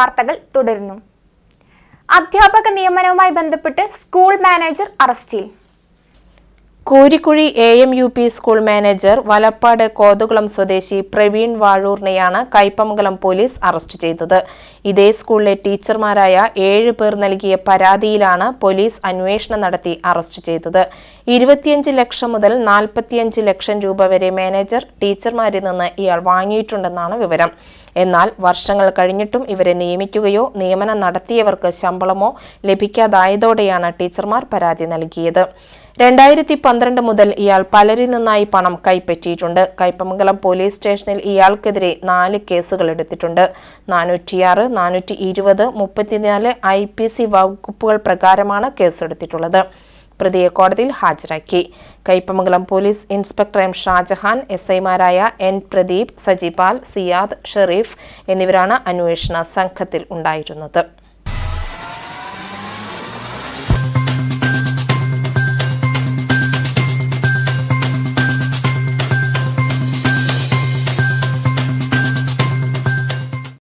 വാർത്തകൾ തുടരുന്നു. അധ്യാപക നിയമനവുമായി ബന്ധപ്പെട്ട് സ്കൂൾ മാനേജർ അറസ്റ്റിൽ. Koorikkuzhi A M U P school manager Valappad Kothukulam സ്വദേശി പ്രവീൺ വാഴൂറിനെയാണ് കൈപ്പമംഗലം പോലീസ് അറസ്റ്റ് ചെയ്തത്. ഇതേ സ്കൂളിലെ ടീച്ചർമാരായ ഏഴ് പേർ നൽകിയ പരാതിയിലാണ് പോലീസ് അന്വേഷണം നടത്തി അറസ്റ്റ് ചെയ്തത്. ഇരുപത്തിയഞ്ച് ലക്ഷം മുതൽ നാൽപ്പത്തിയഞ്ച് ലക്ഷം രൂപ വരെ മാനേജർ ടീച്ചർമാരിൽ നിന്ന് ഇയാൾ വാങ്ങിയിട്ടുണ്ടെന്നാണ് വിവരം. എന്നാൽ വർഷങ്ങൾ കഴിഞ്ഞിട്ടും ഇവരെ നിയമിക്കുകയോ നിയമനം നടത്തിയവർക്ക് ശമ്പളമോ ലഭിക്കാതായതോടെയാണ് ടീച്ചർമാർ പരാതി നൽകിയത്. രണ്ടായിരത്തി പന്ത്രണ്ട് മുതൽ ഇയാൾ പലരിൽ നിന്നായി പണം കൈപ്പറ്റിയിട്ടുണ്ട്. കൈപ്പമംഗലം പോലീസ് സ്റ്റേഷനിൽ ഇയാൾക്കെതിരെ നാല് കേസുകൾ എടുത്തിട്ടുണ്ട്. നാനൂറ്റിയാറ് നാനൂറ്റി ഇരുപത് മുപ്പത്തിനാല് ഐ പി സി വകുപ്പുകൾ പ്രകാരമാണ് കേസെടുത്തിട്ടുള്ളത്. പ്രതിയെ കോടതിയിൽ ഹാജരാക്കി. Kaipamangalam police inspector M Shajahan S ഐമാരായ എൻ പ്രദീപ് സജിപാൽ സിയാദ് ഷെറീഫ് എന്നിവരാണ് അന്വേഷണ സംഘത്തിൽ ഉണ്ടായിരുന്നത്.